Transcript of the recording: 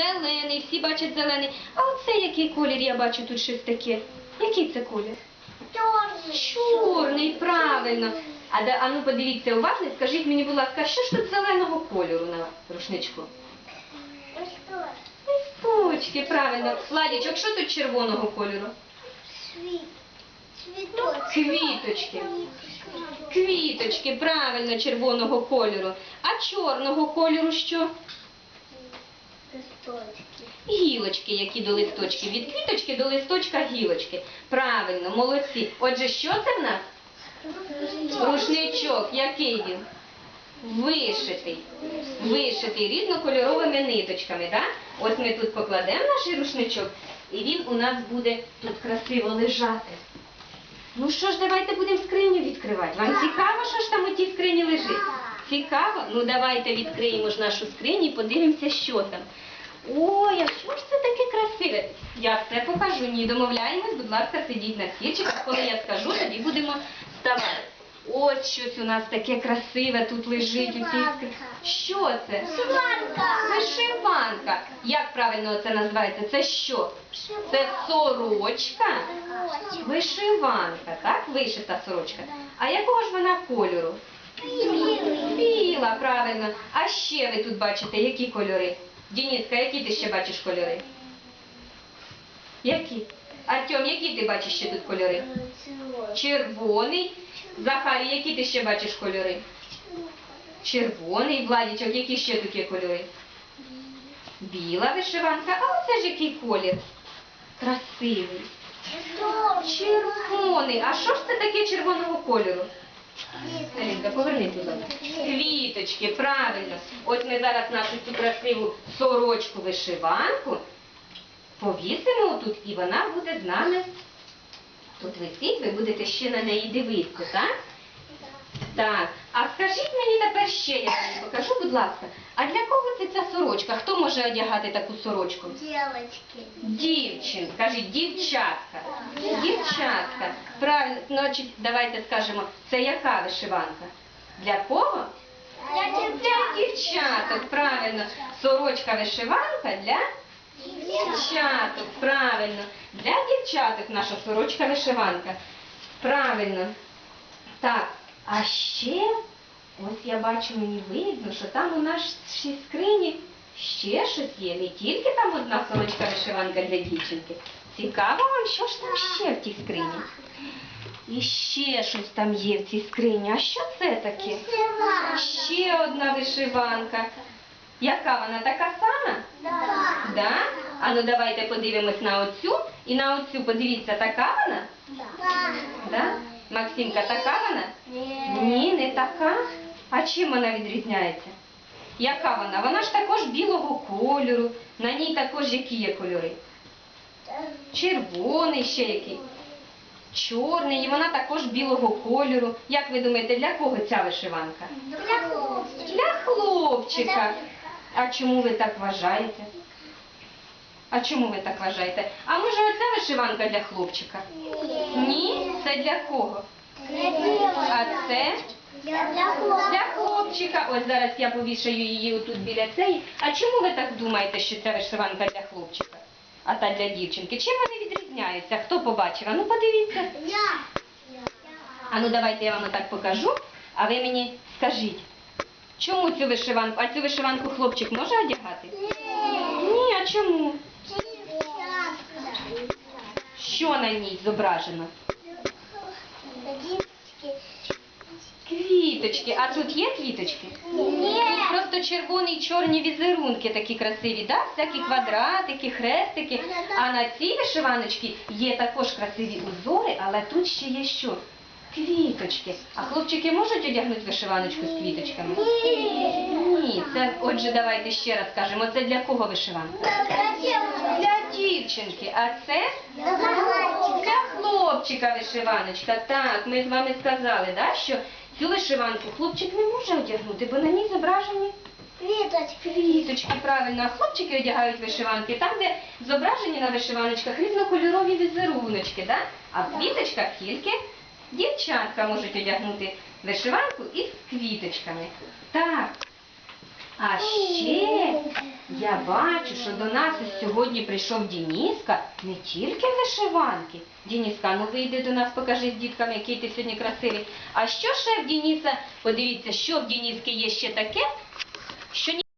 зелений, всі бачать зелений. А оце який колір я бачу тут щось таке? Який це колір? Чорний, Чорний, правильно. А, да, а ну подивіться уважно, і скажіть мені, будь ласка, що ж тут зеленого кольору на рушничку? Листочки, правильно. Владічок, що тут червоного кольору? Квіточки. Квіточки, правильно, червоного кольору. А чорного кольору що? Гілочки, які до листочки. Від квіточки до листочка гілочки. Правильно, молодці. Отже, що це в нас? Рушничок. Який він? Вишитий. Вишитий різнокольоровими ниточками. Да? Ось ми тут покладемо наш рушничок, і він у нас буде тут красиво лежати. Ну що ж, давайте будемо скриню відкривати. Вам цікаво, що ж там у тій скрині лежить? Цікаво? Ну давайте відкриємо ж нашу скриню і подивимося, що там. Ой, а що ж це таке красиве? Я все покажу. Ні, домовляємось, будь ласка, сидіть на стільчиках. Коли я скажу, тоді будемо ставати. Ось щось у нас таке красиве тут лежить у цій. Що це? Вишиванка. Як правильно це називається? Це що? Це сорочка? Вишиванка, так? Вишита сорочка. А якого ж вона кольору? Біла, правильно. А ще ви тут бачите, які кольори? Дініска, які ти ще бачиш кольори? Які? Артем, які ти бачиш ще тут кольори? Червоний. Захарій, які ти ще бачиш кольори? Червоний. Владічок, які ще тут є кольори? Біла вишиванка. А оце ж який колір? Красивий. Червоний. А що ж це таке червоного кольору? Алінка, повернись, будь ласка. Квіточки, правильно. Ось ми зараз нашу цю красиву сорочку вишиванку повісимо тут, і вона буде з нами. Тут висить, ви будете ще на неї дивитися, так? Так. А скажіть мені тепер ще, я вам покажу, будь ласка, а для кого це ця сорочка? Хто може одягати таку сорочку? Девочки. Дівчин, кажіть, дівчатка. Дівчатка. Правильно, значить, давайте скажемо, це яка вишиванка? Для кого? Для дівчаток, правильно. Сорочка вишиванка для дівчаток, правильно. Для дівчаток наша сорочка вишиванка. Правильно. Так, а ще, ось я бачу, мені видно, що там у нашій скрині ще щось є. Не тільки там одна сорочка вишиванка для дівчинки. Цікаво вам, що ж там ще в тій скрині? І ще щось там є в цій скрині. А що це таке? Ще одна вишиванка. Яка вона така сама? Да? А ну давайте подивимось на оцю. І на оцю подивіться, така вона? Да? Максимка, така вона? Ні, не така. А чим вона відрізняється? Яка вона? Вона ж також білого кольору. На ній також які є кольори? Червоний ще який. Чорний, і вона також білого кольору. Як ви думаєте, для кого ця вишиванка? Для хлопчика. А чому ви так вважаєте? А чому ви так вважаєте? А може оця вишиванка для хлопчика? Ні, це для кого? А це для хлопчика. Ось зараз я повішаю її отут біля цієї. А чому ви так думаєте, що ця вишиванка для хлопчика? А та для дівчинки? Чим вони відрізняються? Хто побачив? А ну подивіться. А ну давайте я вам отак покажу, а ви мені скажіть, чому цю вишиванку? А цю вишиванку хлопчик може одягати? Ні, а чому? Що на ній зображено? Квіточки. А тут є квіточки? Тут просто червоні і чорні візерунки такі красиві, да? всякі квадратики, хрестики. А на цій вишиваночці є також красиві узори, але тут ще є що? Квіточки. А хлопчики можуть одягнути вишиваночку з квіточками? Ні. Це, отже, давайте ще раз скажемо, це для кого вишиванка? Для дівчинки. А це для хлопчика вишиваночка. Так, ми з вами сказали, да, що цю вишиванку хлопчик не може одягнути, бо на ній зображені квіточки, правильно. А хлопчики одягають вишиванки там, де зображені на вишиваночках різнокольорові візеруночки, да? а в квіточках тільки дівчатка можуть одягнути вишиванку із квіточками. Так. А ще Я бачу, що до нас сьогодні прийшов Дініска не тільки вишиванки. Дініска, ну вийди до нас, покажи з дітками, який ти сьогодні красивий. А що ще в Дініса? Подивіться, що в Дініски є ще таке, що ні.